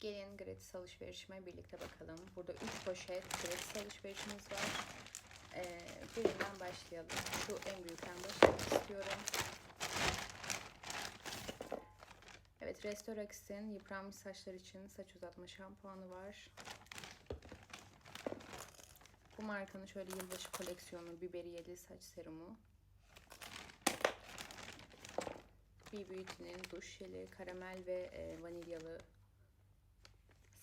Gelin gratis alışverişime birlikte bakalım. Burada 3 poşet gratis alışverişimiz var. Ee, birinden başlayalım. Şu en büyükten başlamak istiyorum. Evet, Restorex'in yıpranmış saçlar için saç uzatma şampuanı var. Bu markanın şöyle yılbaşı koleksiyonu biberiyeli saç serumu. B Beauty'nin duş jeli, karamel ve e, vanilyalı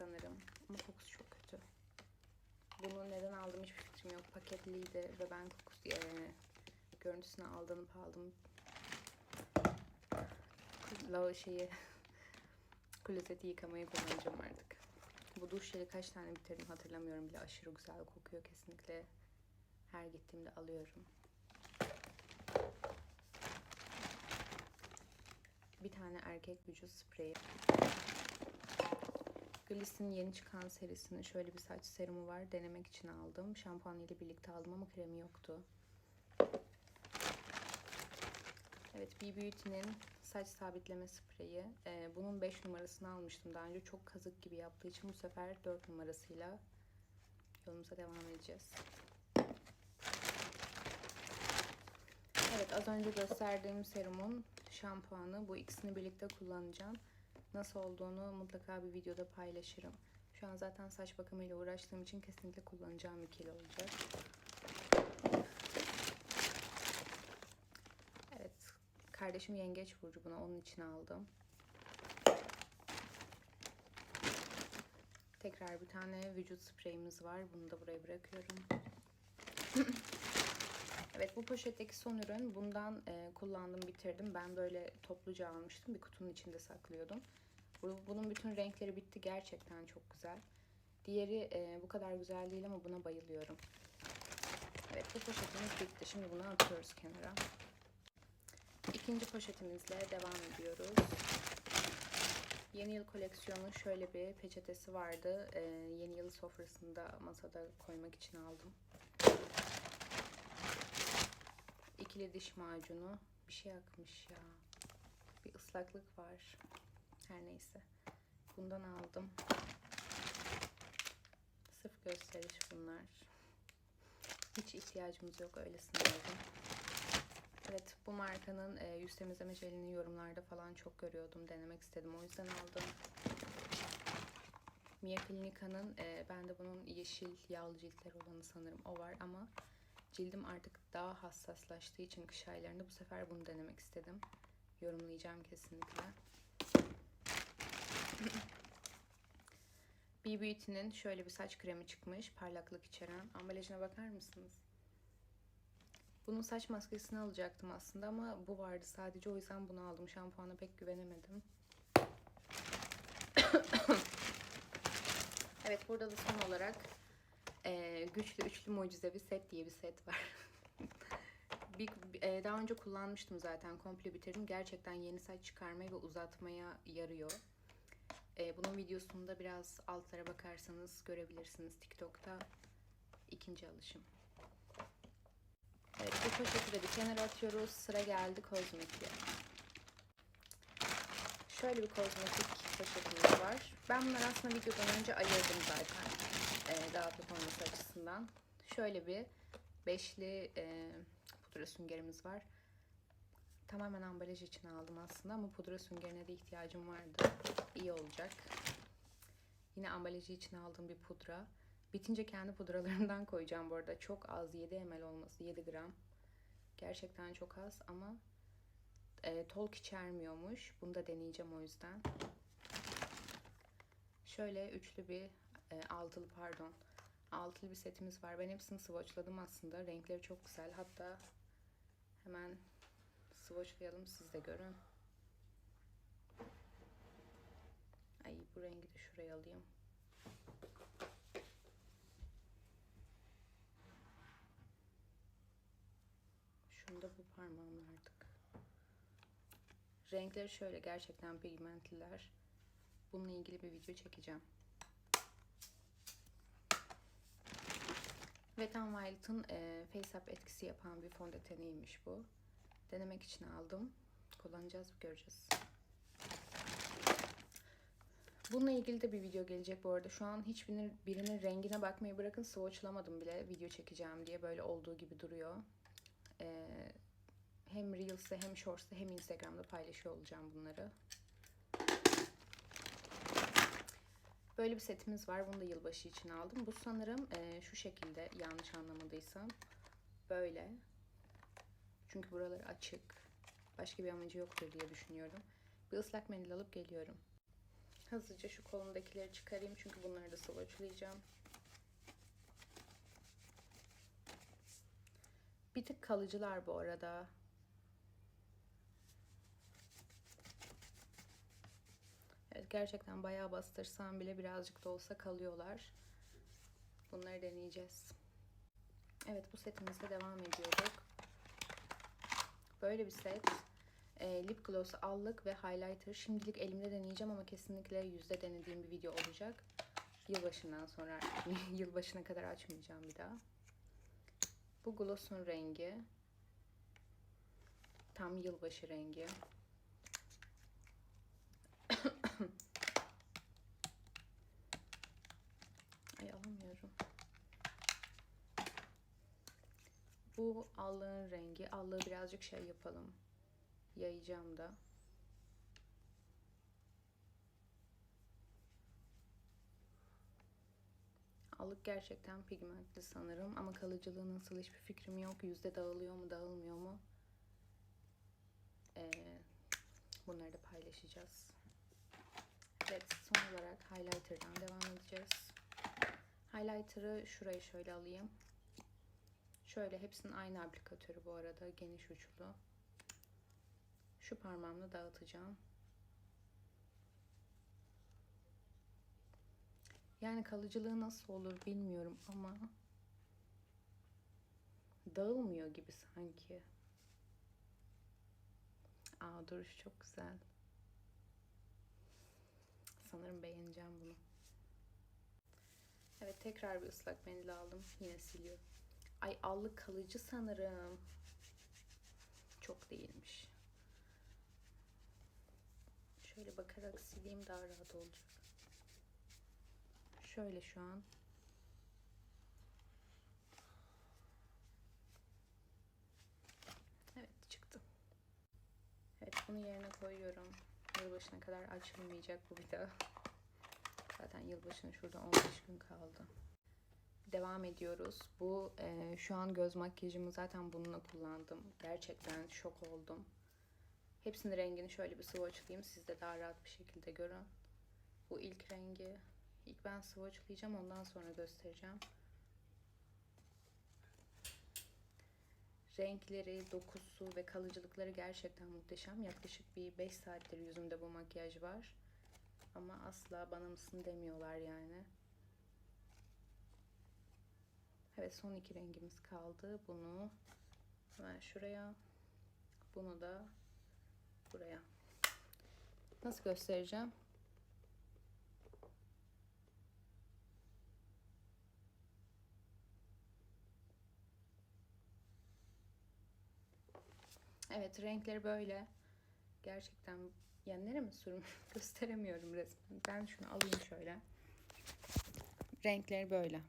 sanırım. Ama kokusu çok kötü. Bunu neden aldım hiçbir fikrim yok. Paketliydi ve ben kokusu, e, görüntüsünü aldanıp aldım. La şeyi klozeti yıkamayı kullanacağım artık. Bu duş jeli kaç tane bitirdim hatırlamıyorum bile. Aşırı güzel kokuyor kesinlikle. Her gittiğimde alıyorum. Bir tane erkek vücut spreyi. Gliss'in yeni çıkan serisinin şöyle bir saç serumu var. Denemek için aldım. Şampuan ile birlikte aldım ama kremi yoktu. Evet, B Beauty'nin saç sabitleme spreyi. Ee, bunun 5 numarasını almıştım daha önce. Çok kazık gibi yaptığı için bu sefer 4 numarasıyla yolumuza devam edeceğiz. Evet, az önce gösterdiğim serumun şampuanı. Bu ikisini birlikte kullanacağım. Nasıl olduğunu mutlaka bir videoda paylaşırım. Şu an zaten saç bakımıyla uğraştığım için kesinlikle kullanacağım ikili olacak. Evet, kardeşim yengeç burcu buna onun için aldım. Tekrar bir tane vücut spreyimiz var. Bunu da buraya bırakıyorum. Evet bu poşetteki son ürün. Bundan e, kullandım bitirdim. Ben böyle topluca almıştım. Bir kutunun içinde saklıyordum. Bu, bunun bütün renkleri bitti. Gerçekten çok güzel. Diğeri e, bu kadar güzel değil ama buna bayılıyorum. Evet bu poşetimiz bitti. Şimdi bunu atıyoruz kenara. İkinci poşetimizle devam ediyoruz. Yeni yıl koleksiyonu şöyle bir peçetesi vardı. E, yeni yıl sofrasında masada koymak için aldım. İkili diş macunu. Bir şey akmış ya. Bir ıslaklık var. Her neyse. Bundan aldım. Sırf gösteriş bunlar. Hiç ihtiyacımız yok. Öylesine aldım. Evet bu markanın e, yüz temizleme jelini yorumlarda falan çok görüyordum. Denemek istedim. O yüzden aldım. Mia Clinica'nın e, ben de bunun yeşil yağlı ciltler olanı sanırım o var ama Cildim artık daha hassaslaştığı için kış aylarında bu sefer bunu denemek istedim. Yorumlayacağım kesinlikle. B Beauty'nin şöyle bir saç kremi çıkmış. Parlaklık içeren. Ambalajına bakar mısınız? Bunun saç maskesini alacaktım aslında ama bu vardı sadece. O yüzden bunu aldım. Şampuana pek güvenemedim. evet burada da son olarak e, güçlü üçlü mucizevi set diye bir set var. bir, e, daha önce kullanmıştım zaten komple bitirdim. Gerçekten yeni saç çıkarmaya ve uzatmaya yarıyor. E, bunun videosunu da biraz altlara bakarsanız görebilirsiniz TikTok'ta. ikinci alışım. Evet bu poşeti de kenara atıyoruz. Sıra geldi kozmetiğe. Şöyle bir kozmetik poşetimiz var. Ben bunları aslında videodan önce ayırdım zaten. Daha hafif olması açısından. Şöyle bir beşli e, pudra süngerimiz var. Tamamen ambalaj için aldım aslında ama pudra süngerine de ihtiyacım vardı. İyi olacak. Yine ambalajı için aldığım bir pudra. Bitince kendi pudralarımdan koyacağım bu arada. Çok az 7 ml olması 7 gram. Gerçekten çok az ama e, talk içermiyormuş. Bunu da deneyeceğim o yüzden. Şöyle üçlü bir e, altılı pardon altılı bir setimiz var. Ben hepsini swatchladım aslında. Renkleri çok güzel. Hatta hemen swatchlayalım siz de görün. Ay bu rengi de şuraya alayım. Şunu da bu parmağımla artık. Renkleri şöyle gerçekten pigmentliler. Bununla ilgili bir video çekeceğim. Wet n Wild'ın e, Face Up etkisi yapan bir fondöteniymiş bu. Denemek için aldım. Kullanacağız, göreceğiz. Bununla ilgili de bir video gelecek bu arada. Şu an hiçbirinin birinin rengine bakmayı bırakın swatchlamadım bile video çekeceğim diye böyle olduğu gibi duruyor. Ee, hem Reels'te hem Shorts'ta hem Instagram'da paylaşıyor olacağım bunları. Böyle bir setimiz var. Bunu da yılbaşı için aldım. Bu sanırım e, şu şekilde yanlış anlamadıysam. Böyle. Çünkü buraları açık. Başka bir amacı yoktur diye düşünüyorum. Bir ıslak mendil alıp geliyorum. Hızlıca şu kolumdakileri çıkarayım çünkü bunları da swatchlayacağım. Bir tık kalıcılar bu arada. Gerçekten bayağı bastırsam bile birazcık da olsa kalıyorlar. Bunları deneyeceğiz. Evet bu setimizle devam ediyorduk. Böyle bir set. E, lip gloss, allık ve highlighter. Şimdilik elimde deneyeceğim ama kesinlikle yüzde denediğim bir video olacak. Yılbaşından sonra, yılbaşına kadar açmayacağım bir daha. Bu gloss'un rengi. Tam yılbaşı rengi. Ay alamıyorum. Bu allığın rengi. Allığı birazcık şey yapalım. Yayacağım da. Allık gerçekten pigmentli sanırım ama kalıcılığı nasıl hiçbir fikrim yok. Yüzde dağılıyor mu dağılmıyor mu? Ee, bunları da paylaşacağız. Evet son olarak highlighter'dan devam edeceğiz. Highlighter'ı şuraya şöyle alayım. Şöyle hepsinin aynı aplikatörü bu arada geniş uçlu. Şu parmağımla dağıtacağım. Yani kalıcılığı nasıl olur bilmiyorum ama dağılmıyor gibi sanki. Aa duruş çok güzel. Sanırım beğeneceğim bunu. Evet tekrar bir ıslak mendil aldım. Yine siliyorum. Ay allık kalıcı sanırım. Çok değilmiş. Şöyle bakarak sileyim daha rahat olacak. Şöyle şu an. Evet çıktı. Evet bunu yerine koyuyorum. Yılbaşına kadar açılmayacak bu bir daha. Zaten yılbaşına şurada 15 gün kaldı. Devam ediyoruz. Bu e, şu an göz makyajımı zaten bununla kullandım. Gerçekten şok oldum. Hepsinin rengini şöyle bir swatchlayayım. Siz de daha rahat bir şekilde görün. Bu ilk rengi. İlk ben swatchlayacağım. Ondan sonra göstereceğim. Renkleri, dokusu ve kalıcılıkları gerçekten muhteşem. Yaklaşık bir 5 saattir yüzümde bu makyaj var. Ama asla bana mısın demiyorlar yani. Evet son iki rengimiz kaldı. Bunu hemen şuraya. Bunu da buraya. Nasıl göstereceğim? Evet renkleri böyle. Gerçekten yani nereye sürüm gösteremiyorum resmen. Ben şunu alayım şöyle. Renkleri böyle.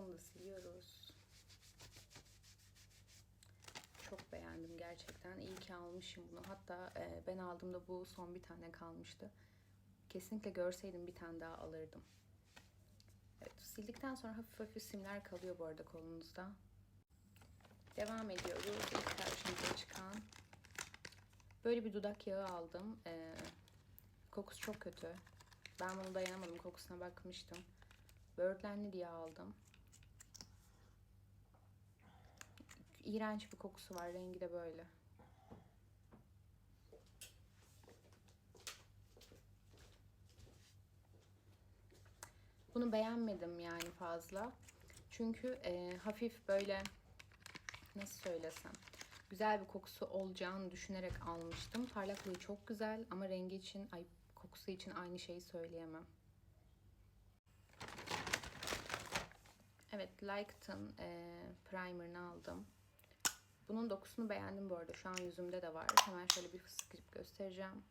Bunu da siliyoruz. Çok beğendim gerçekten. İyi ki almışım bunu. Hatta e, ben aldığımda bu son bir tane kalmıştı. Kesinlikle görseydim bir tane daha alırdım. Evet, sildikten sonra hafif hafif simler kalıyor bu arada kolunuzda. Devam ediyoruz. İlk karşımıza çıkan. Böyle bir dudak yağı aldım. Ee, kokusu çok kötü. Ben bunu dayanamadım. Kokusuna bakmıştım. Böğürtlenli diye aldım. İğrenç bir kokusu var. Rengi de böyle. Bunu beğenmedim yani fazla. Çünkü e, hafif böyle nasıl söylesem güzel bir kokusu olacağını düşünerek almıştım. Parlaklığı çok güzel ama rengi için ay kokusu için aynı şeyi söyleyemem. Evet, Like'ın e, primer'ını aldım. Bunun dokusunu beğendim bu arada. Şu an yüzümde de var. Hemen şöyle bir sıkıp göstereceğim.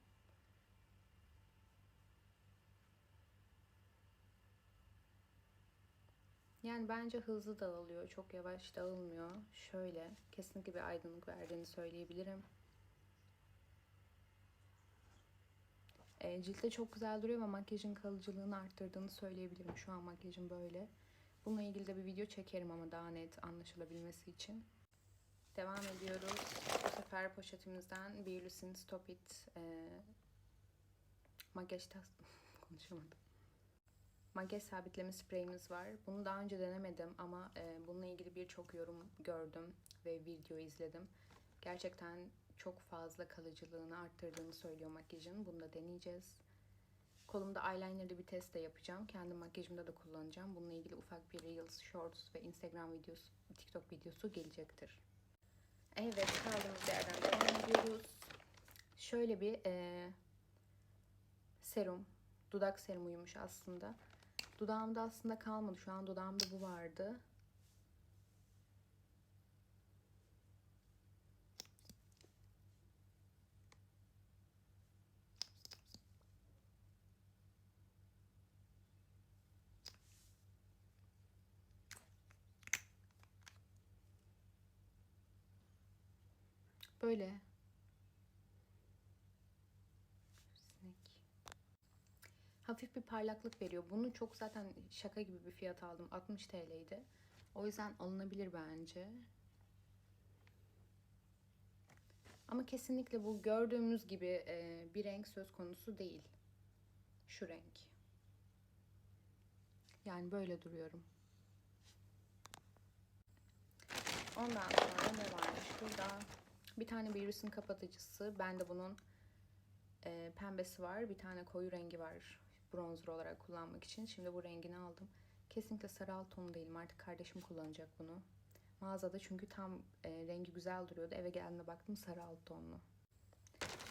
Yani bence hızlı dağılıyor. Çok yavaş dağılmıyor. Şöyle kesinlikle bir aydınlık verdiğini söyleyebilirim. E, ciltte çok güzel duruyor ama makyajın kalıcılığını arttırdığını söyleyebilirim. Şu an makyajım böyle. Bununla ilgili de bir video çekerim ama daha net anlaşılabilmesi için. Devam ediyoruz. Bu sefer poşetimizden Beauty's'in Stop It e, makyaj tas konuşamadım. Makyaj sabitleme spreyimiz var. Bunu daha önce denemedim ama e, bununla ilgili birçok yorum gördüm ve video izledim. Gerçekten çok fazla kalıcılığını arttırdığını söylüyor makyajın. Bunu da deneyeceğiz. Kolumda eyeliner'lı bir test de yapacağım. Kendi makyajımda da kullanacağım. Bununla ilgili ufak bir Reels, Shorts ve Instagram videosu, TikTok videosu gelecektir. Evet, kaldığımız yerden devam ediyoruz. Şöyle bir e, serum, dudak serumuymuş aslında. Dudağımda aslında kalmadı. Şu an dudağımda bu vardı. Böyle. Sinek. Hafif bir parlaklık veriyor. Bunu çok zaten şaka gibi bir fiyat aldım. 60 TL'ydi. O yüzden alınabilir bence. Ama kesinlikle bu gördüğümüz gibi e, bir renk söz konusu değil. Şu renk. Yani böyle duruyorum. Ondan sonra ne varmış burada? Bir tane Beauty's'in kapatıcısı. Ben de bunun e, pembesi var. Bir tane koyu rengi var bronzer olarak kullanmak için. Şimdi bu rengini aldım. Kesinlikle sarı alt tonu değilim. Artık kardeşim kullanacak bunu. Mağazada çünkü tam e, rengi güzel duruyordu. Eve geldiğinde baktım sarı alt tonlu.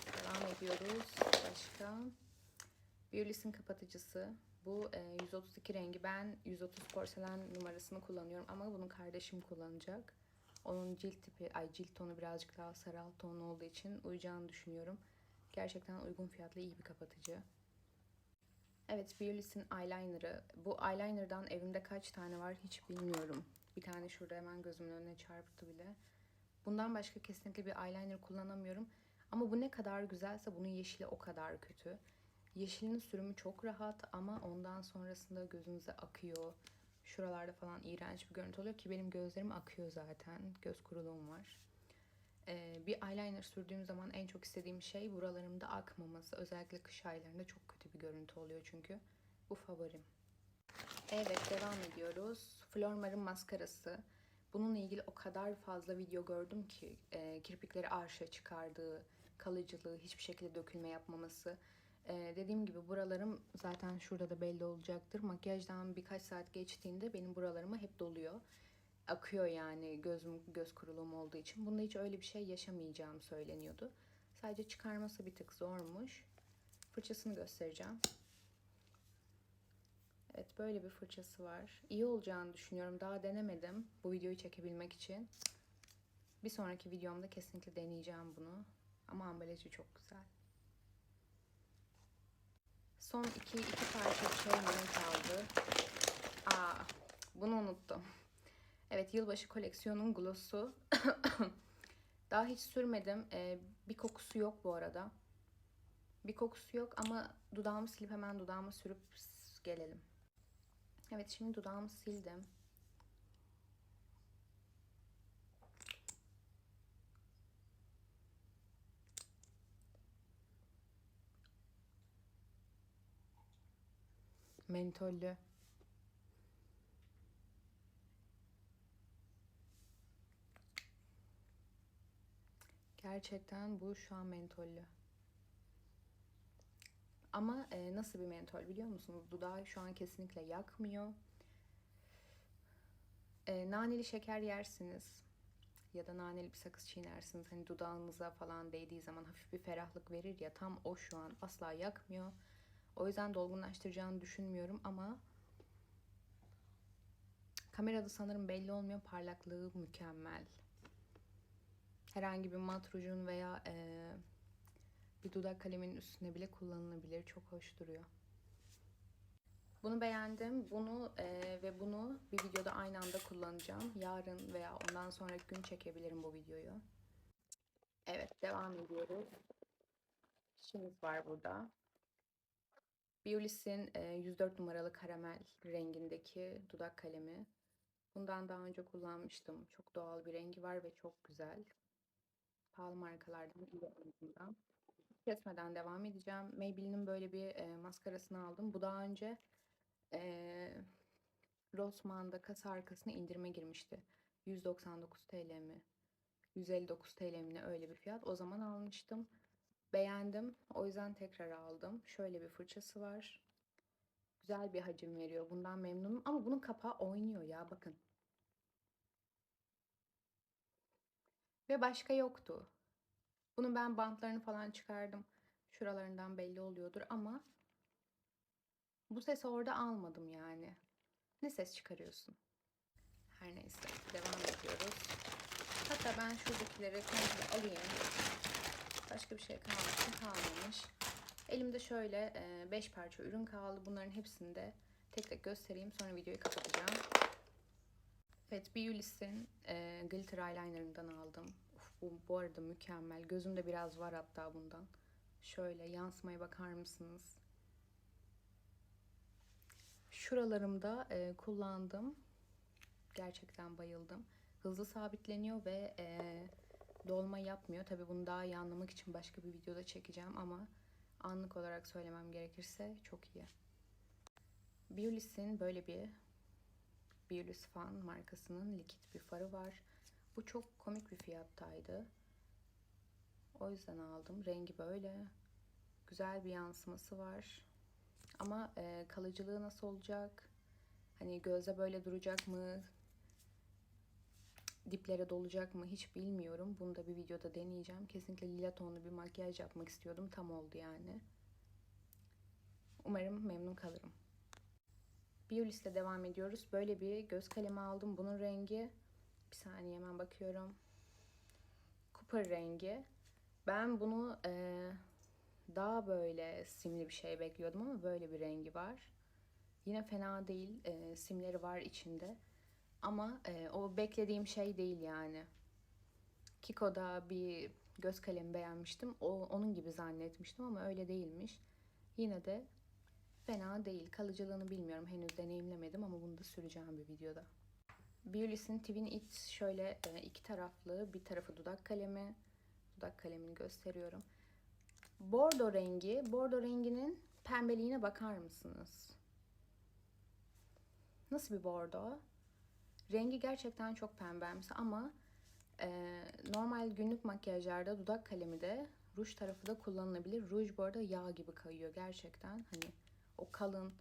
Devam ediyoruz. Başka. Beauty's'in kapatıcısı. Bu e, 132 rengi. Ben 130 porselen numarasını kullanıyorum ama bunu kardeşim kullanacak. Onun cilt tipi, ay cilt tonu birazcık daha sarı alt tonlu olduğu için uyacağını düşünüyorum. Gerçekten uygun fiyatlı iyi bir kapatıcı. Evet, Beauty's'in eyeliner'ı. Bu eyeliner'dan evimde kaç tane var hiç bilmiyorum. Bir tane şurada hemen gözümün önüne çarptı bile. Bundan başka kesinlikle bir eyeliner kullanamıyorum. Ama bu ne kadar güzelse bunun yeşili o kadar kötü. Yeşilin sürümü çok rahat ama ondan sonrasında gözünüze akıyor. Şuralarda falan iğrenç bir görüntü oluyor ki benim gözlerim akıyor zaten. Göz kuruluğum var. Ee, bir eyeliner sürdüğüm zaman en çok istediğim şey buralarımda akmaması. Özellikle kış aylarında çok kötü bir görüntü oluyor çünkü. Bu favorim. Evet devam ediyoruz. Flormar'ın maskarası. Bununla ilgili o kadar fazla video gördüm ki e, kirpikleri arşa çıkardığı, kalıcılığı, hiçbir şekilde dökülme yapmaması. Ee, dediğim gibi buralarım zaten şurada da belli olacaktır. Makyajdan birkaç saat geçtiğinde benim buralarıma hep doluyor. Akıyor yani gözüm göz kuruluğum olduğu için. Bunda hiç öyle bir şey yaşamayacağım söyleniyordu. Sadece çıkarması bir tık zormuş. Fırçasını göstereceğim. Evet böyle bir fırçası var. İyi olacağını düşünüyorum. Daha denemedim bu videoyu çekebilmek için. Bir sonraki videomda kesinlikle deneyeceğim bunu. Ama ambalajı çok güzel. Son iki, iki parça ne kaldı? Aa, bunu unuttum. Evet, yılbaşı koleksiyonun glossu. Daha hiç sürmedim. Ee, bir kokusu yok bu arada. Bir kokusu yok ama dudağımı silip hemen dudağıma sürüp gelelim. Evet, şimdi dudağımı sildim. Mentollü. Gerçekten bu şu an mentollü. Ama e, nasıl bir mentol biliyor musunuz? Dudağı şu an kesinlikle yakmıyor. E, naneli şeker yersiniz ya da naneli bir sakız çiğnersiniz. Hani dudağınıza falan değdiği zaman hafif bir ferahlık verir ya tam o şu an asla yakmıyor. O yüzden dolgunlaştıracağını düşünmüyorum ama Kamerada sanırım belli olmuyor. Parlaklığı mükemmel. Herhangi bir mat rujun veya eee, bir dudak kaleminin üstüne bile kullanılabilir. Çok hoş duruyor. Bunu beğendim. Bunu eee, ve bunu bir videoda aynı anda kullanacağım. Yarın veya ondan sonraki gün çekebilirim bu videoyu. Evet, devam ediyoruz. Şişimiz var burada. Biolis'in e, 104 numaralı karamel rengindeki dudak kalemi. Bundan daha önce kullanmıştım. Çok doğal bir rengi var ve çok güzel. Pahalı markalardan iyi olduğundan. Kesmeden devam edeceğim. Maybelline'in böyle bir e, maskarasını aldım. Bu daha önce e, Rossmann'da kasa arkasına indirime girmişti. 199 TL mi? 159 TL mi öyle bir fiyat. O zaman almıştım. Beğendim. O yüzden tekrar aldım. Şöyle bir fırçası var. Güzel bir hacim veriyor. Bundan memnunum. Ama bunun kapağı oynuyor ya bakın. Ve başka yoktu. Bunun ben bantlarını falan çıkardım. Şuralarından belli oluyordur ama bu sesi orada almadım yani. Ne ses çıkarıyorsun? Her neyse devam ediyoruz. Hatta ben şuradakileri komple alayım. Başka bir şey kalmış mı? Kalmamış. Elimde şöyle 5 parça ürün kaldı. Bunların hepsini de tek tek göstereyim. Sonra videoyu kapatacağım. Evet, Beulis'in e, glitter eyelinerından aldım. Uf, bu, bu arada mükemmel. Gözümde biraz var hatta bundan. Şöyle yansımaya bakar mısınız? Şuralarımda e, kullandım. Gerçekten bayıldım. Hızlı sabitleniyor ve e, dolma yapmıyor. Tabi bunu daha iyi anlamak için başka bir videoda çekeceğim ama anlık olarak söylemem gerekirse çok iyi. Beulis'in böyle bir Beulis Fan markasının likit bir farı var. Bu çok komik bir fiyattaydı. O yüzden aldım. Rengi böyle. Güzel bir yansıması var. Ama e, kalıcılığı nasıl olacak? Hani gözde böyle duracak mı? Diplere dolacak mı hiç bilmiyorum. Bunu da bir videoda deneyeceğim. Kesinlikle lila tonlu bir makyaj yapmak istiyordum. Tam oldu yani. Umarım memnun kalırım. Biolis'le devam ediyoruz. Böyle bir göz kalemi aldım. Bunun rengi bir saniye hemen bakıyorum. Cooper rengi. Ben bunu e, daha böyle simli bir şey bekliyordum ama böyle bir rengi var. Yine fena değil. E, simleri var içinde. Ama e, o beklediğim şey değil yani. Kiko'da bir göz kalemi beğenmiştim. O onun gibi zannetmiştim ama öyle değilmiş. Yine de fena değil. Kalıcılığını bilmiyorum. Henüz deneyimlemedim ama bunu da süreceğim bir videoda. Beulis'in Twin It şöyle e, iki taraflı. Bir tarafı dudak kalemi. Dudak kalemini gösteriyorum. Bordo rengi. Bordo renginin pembeliğine bakar mısınız? Nasıl bir bordo? Rengi gerçekten çok pembemsi ama e, normal günlük makyajlarda dudak kalemi de ruj tarafı da kullanılabilir. Ruj bu arada yağ gibi kayıyor gerçekten. Hani o kalın,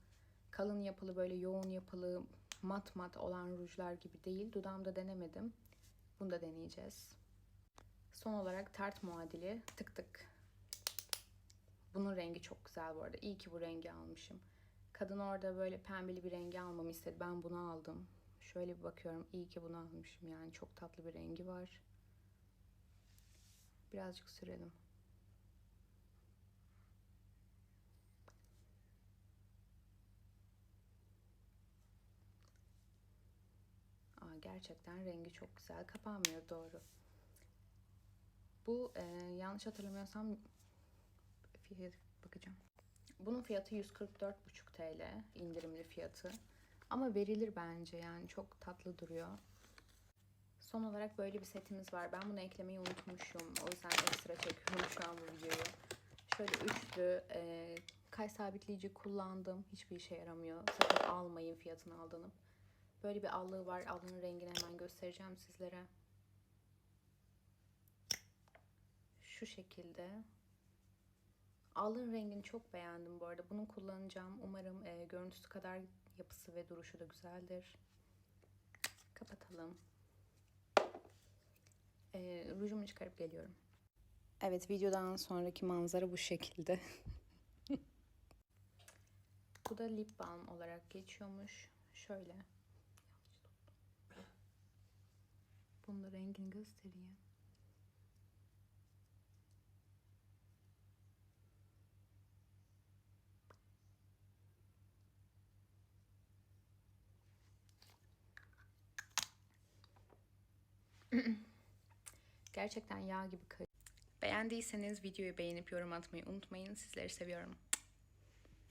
kalın yapılı böyle yoğun yapılı mat mat olan rujlar gibi değil. Dudağımda denemedim. Bunu da deneyeceğiz. Son olarak tart muadili tık tık. Bunun rengi çok güzel bu arada. İyi ki bu rengi almışım. Kadın orada böyle pembeli bir rengi almamı istedi. Ben bunu aldım. Şöyle bir bakıyorum. İyi ki bunu almışım. Yani çok tatlı bir rengi var. Birazcık sürelim. Aa, gerçekten rengi çok güzel. Kapanmıyor doğru. Bu e, yanlış hatırlamıyorsam fiyat bakacağım. Bunun fiyatı 144,5 TL. indirimli fiyatı. Ama verilir bence yani çok tatlı duruyor. Son olarak böyle bir setimiz var. Ben bunu eklemeyi unutmuşum. O yüzden ekstra çekiyorum şu an bu videoyu. Şöyle üçlü e, kay sabitleyici kullandım. Hiçbir işe yaramıyor. Sakın almayın fiyatını aldanıp. Böyle bir allığı var. Allığın rengini hemen göstereceğim sizlere. Şu şekilde. Allığın rengini çok beğendim bu arada. Bunu kullanacağım. Umarım e, görüntüsü kadar yapısı ve duruşu da güzeldir. Kapatalım. Ee, rujumu çıkarıp geliyorum. Evet videodan sonraki manzara bu şekilde. bu da lip balm olarak geçiyormuş. Şöyle. Bunun da rengini göstereyim. Gerçekten yağ gibi kayıyor. Beğendiyseniz videoyu beğenip yorum atmayı unutmayın. Sizleri seviyorum.